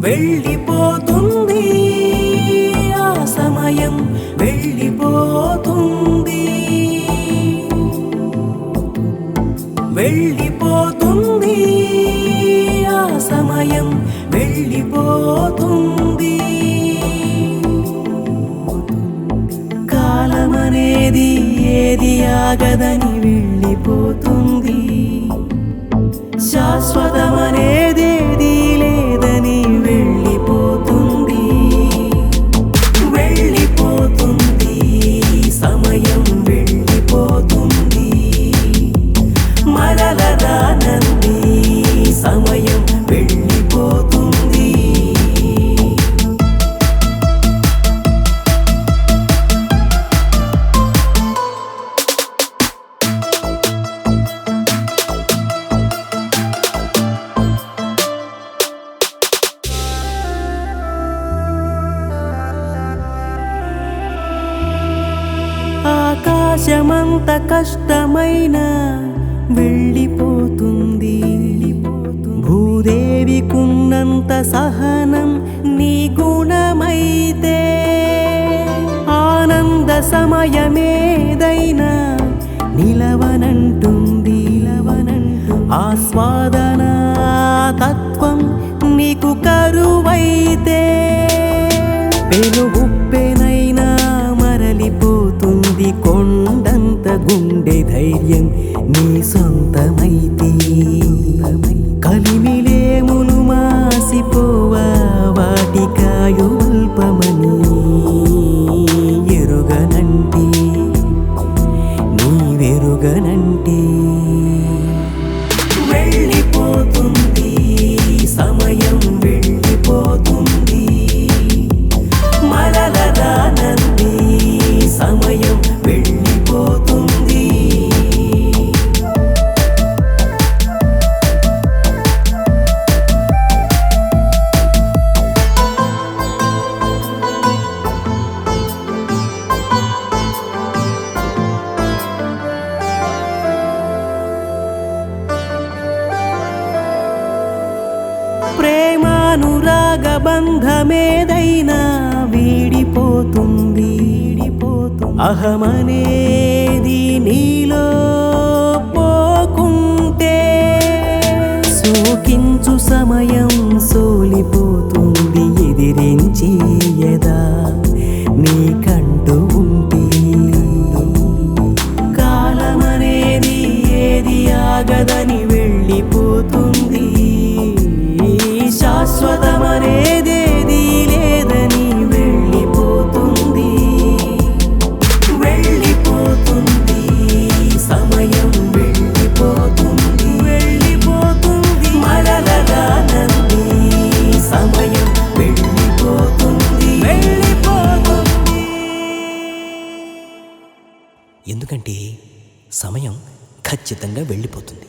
వెళ్ళిపోతుంది ఆ సమయం వెళ్ళిపోతుంది. వెళ్ళిపోతుంది ఆ సమయం వెళ్ళిపోతుంది. కాలమనేది ఏది ఆగదని వెళ్ళిపోతుంది. శాశ్వతమనేదేది ఆకాశమంత కష్టమైన వెళ్ళిపోతుంది. భూదేవికున్నంత సహనం నీ గుణమైతే ఆనంద సమయమేదైనా నిలవనంటుంది. ఆస్వాదనా ఆస్వాదన తత్వం నీకు కరువైతే కలిమిలేములు మాసిపోవా వాటికాయు అల్పమని. ఎరుగనంటే నీవెరుగనంటే అనురాగ బంధమేదైనా వీడిపోతుంది వీడిపోతుంది. అహమనేది నీలో పోకుంటే సోకించు సమయం సోలిపోతుంది ఎదిరించి ఎదా నీకంటూ ఉంటే. కాలమనేది ఏది ఆగదని ఎందుకంటే సమయం ఖచ్చితంగా వెళ్ళిపోతుంది.